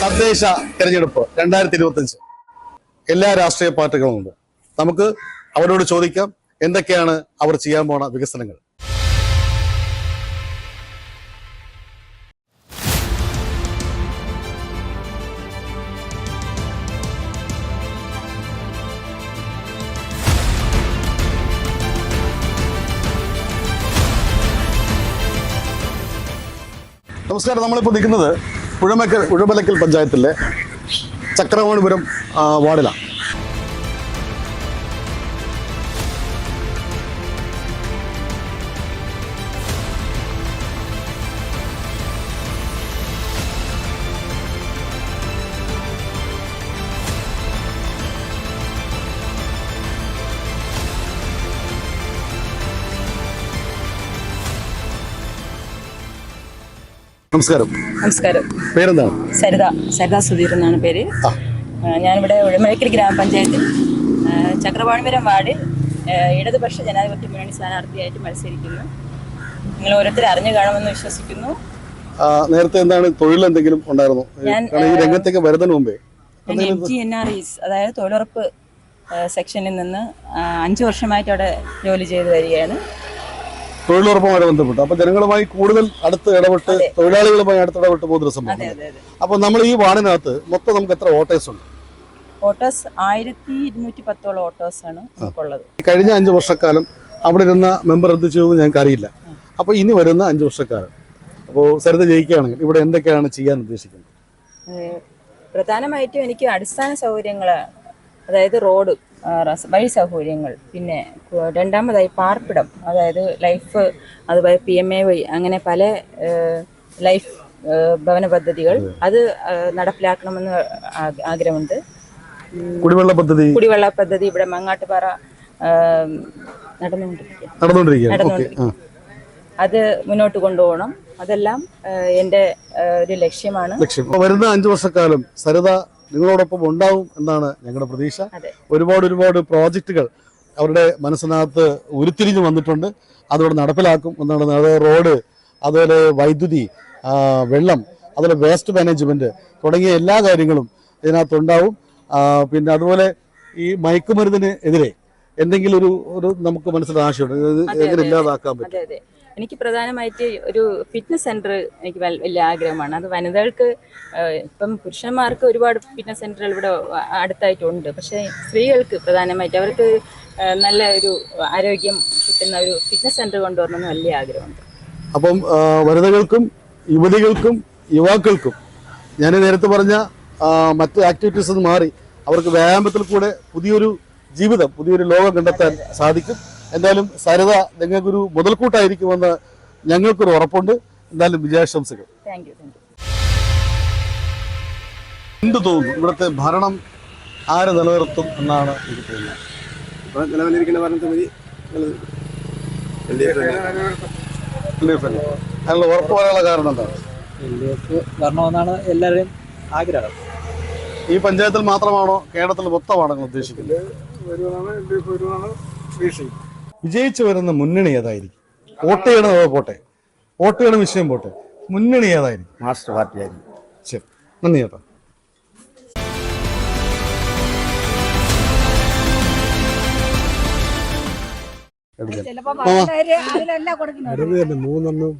തദ്ദേശ തെരഞ്ഞെടുപ്പ് രണ്ടായിരത്തി ഇരുപത്തഞ്ച് എല്ലാ രാഷ്ട്രീയ പാർട്ടികളും ഉണ്ട്. നമുക്ക് അവരോട് ചോദിക്കാം എന്തൊക്കെയാണ് അവർ ചെയ്യാൻ പോണ വികസനങ്ങൾ? നമസ്കാരം നമ്മളിപ്പോൾ നിൽക്കുന്നത് പുഴമക്കൽ പുഴമലക്കൽ പഞ്ചായത്തിലെ ചക്രവാണിപുരം ആ, വാർഡിലാണ് നമസ്കാരം. നമസ്കാരം. പേരെന്താണ് സരിത. സരിത സുധീർ എന്നാണ് പേര്. ഞാനിവിടെ ഉഴമഴക്കൽ ഗ്രാമപഞ്ചായത്തിൽ ചക്രവാണിപുരം വാർഡിൽ ഇടതുപക്ഷ ജനാധിപത്യ മുന്നണി സ്ഥാനാർത്ഥിയായിട്ട് മത്സരിക്കുന്നു. നിങ്ങൾ ഓരോരുത്തർ അറിഞ്ഞു കാണുമെന്ന് വിശ്വസിക്കുന്നു. നേരത്തെ എന്താണ് തൊഴിൽ എന്തെങ്കിലും ഉണ്ടായിരുന്നു? രംഗത്തേക്ക് വരുന്നതിന് മുമ്പേ. ഞാൻ എം ജി എൻ ആർ ഇസ് അതായത് തൊഴിലുറപ്പ് സെക്ഷനിൽ നിന്ന് അഞ്ച് വർഷമായിട്ട് അവിടെ ജോലി ചെയ്തു വരികയാണ്. തൊഴിലുറപ്പുമായി ബന്ധപ്പെട്ട്. അപ്പൊ ജനങ്ങളുമായി കൂടുതൽ അടുത്ത് ഇടപെട്ട് തൊഴിലാളികളുമായി അടുത്ത് ഇടപെട്ട് പോകുന്ന സംഭവം അപ്പൊ നമ്മൾ ഈ വാർഡിനകത്ത് മൊത്തം നമുക്ക് എത്ര വോട്ടേഴ്സ് ഉണ്ട്? ഓട്ടോസ് ആയിരത്തി ഇരുന്നൂറ്റി പത്തോളം ഓട്ടോസാണ് നമുക്കുള്ളത്. ഈ കഴിഞ്ഞ അഞ്ച് വർഷക്കാലം അവിടെ ഇരുന്ന മെമ്പർ എന്ത് ചെയ്തു ഞങ്ങൾക്ക് അറിയില്ല. അപ്പൊ ഇനി വരുന്ന അഞ്ച് വർഷക്കാലം. അപ്പോൾ സരിത ജയിക്കുകയാണെങ്കിൽ ഇവിടെ എന്തൊക്കെയാണ് ചെയ്യാൻ ഉദ്ദേശിക്കുന്നത്? പ്രധാനമായിട്ടും എനിക്ക് അടിസ്ഥാന സൗകര്യങ്ങൾ അതായത് റോഡ്. വഴി സൗകര്യങ്ങൾ. പിന്നെ രണ്ടാമതായി പാർപ്പിടം. അതായത് ലൈഫ് അതുപോലെ പി എം എ വഴി അങ്ങനെ പല ലൈഫ് ഭവന പദ്ധതികൾ അത്. നടപ്പിലാക്കണമെന്ന് ആഗ്രഹമുണ്ട്. കുടിവെള്ള പദ്ധതി. കുടിവെള്ള പദ്ധതി ഇവിടെ മങ്ങാട്ടുപാറ നടന്നുകൊണ്ടിരിക്കുക അത് മുന്നോട്ട് കൊണ്ടുപോകണം. അതെല്ലാം എന്റെ എന്റെ ഒരു ലക്ഷ്യമാണ്. ലക്ഷ്യം. വരുന്ന അഞ്ചു വർഷക്കാലം സരിത നിങ്ങളോടൊപ്പം ഉണ്ടാവും എന്നാണ് ഞങ്ങളുടെ പ്രതീക്ഷ. ഒരുപാട് ഒരുപാട് പ്രോജക്റ്റുകൾ അവരുടെ മനസ്സിനകത്ത് ഉരുത്തിരിഞ്ഞ് വന്നിട്ടുണ്ട്. അതോടെ നടപ്പിലാക്കും എന്നാണ് അതായത് റോഡ് അതുപോലെ വൈദ്യുതി വെള്ളം അതുപോലെ വേസ്റ്റ് മാനേജ്മെന്റ് തുടങ്ങിയ എല്ലാ കാര്യങ്ങളും ഇതിനകത്തുണ്ടാവും. പിന്നെ അതുപോലെ ഈ മയക്കുമരുന്നിന് എതിരെ എന്തെങ്കിലും ഒരു ഒരു നമുക്ക് മനസ്സിലാശയുണ്ട് ഇത് എങ്ങനെ ഇല്ലാതാക്കാൻ പറ്റും. എനിക്ക് പ്രധാനമായിട്ട് ഒരു ഫിറ്റ്നസ് സെന്റർ എനിക്ക് വലിയ ആഗ്രഹമാണ്. അത് വനിതകൾക്ക് ഇപ്പം പുരുഷന്മാർക്ക് ഒരുപാട് ഫിറ്റ്നസ് സെന്ററുകൾ ഇവിടെ അടുത്തായിട്ടുണ്ട്. പക്ഷേ സ്ത്രീകൾക്ക് പ്രധാനമായിട്ട് അവർക്ക് നല്ല ഒരു ആരോഗ്യം കിട്ടുന്ന ഒരു ഫിറ്റ്നസ് സെന്റർ കൊണ്ടുവരണമെന്ന് വലിയ ആഗ്രഹമുണ്ട്. അപ്പം വനിതകൾക്കും യുവതികൾക്കും യുവാക്കൾക്കും ഞാൻ നേരത്തെ പറഞ്ഞ മറ്റു ആക്ടിവിറ്റീസ് മാറി അവർക്ക് വ്യായാമത്തിൽ കൂടെ പുതിയൊരു ജീവിതം പുതിയൊരു ലോകം കണ്ടെത്താൻ സാധിക്കും. എന്തായാലും സരിത നിങ്ങൾക്കൊരു മുതൽക്കൂട്ടായിരിക്കുമെന്ന് ഞങ്ങൾക്കൊരു ഉറപ്പുണ്ട്. എന്തായാലും വിജയാശംസകൾ. എന്ത് തോന്നുന്നു? ഇവിടുത്തെ ഭരണം ആര് നിലനിർത്തും എന്നാണ് എനിക്ക് തോന്നുന്നത്? ഇപ്പൊ നിലവിലിരിക്കുന്ന ഭരണസമിതി L D F L D F അല്ലേ? അതിനുള്ള ഉറപ്പ് പറയാനുള്ള കാരണം എന്താണ്? എൽ ഡി എഫ് വരണമെന്നാണ് എല്ലാവരുടെയും ആഗ്രഹം. ഈ പഞ്ചായത്തിൽ മാത്രമാണോ കേരളത്തിൽ മൊത്തമാണോ നിങ്ങൾ ഉദ്ദേശിക്കുന്നത്? വരുവാണ് എൽ ഡി എഫ് വരുവാണ് വീഴ്ചയും വിജയിച്ചു വരുന്ന മുന്നണി ഏതായിരിക്കും? വോട്ട് ചെയ്യണത് പോട്ടെ? വോട്ട് ചെയ്യണ വിഷയം പോട്ടെ. മുന്നണി ഏതായിരിക്കും? മാസ്റ്റർ പാർട്ടിയായിരുന്നു ശരി. നന്ദി ചേട്ടാ. മൂന്നെണ്ണം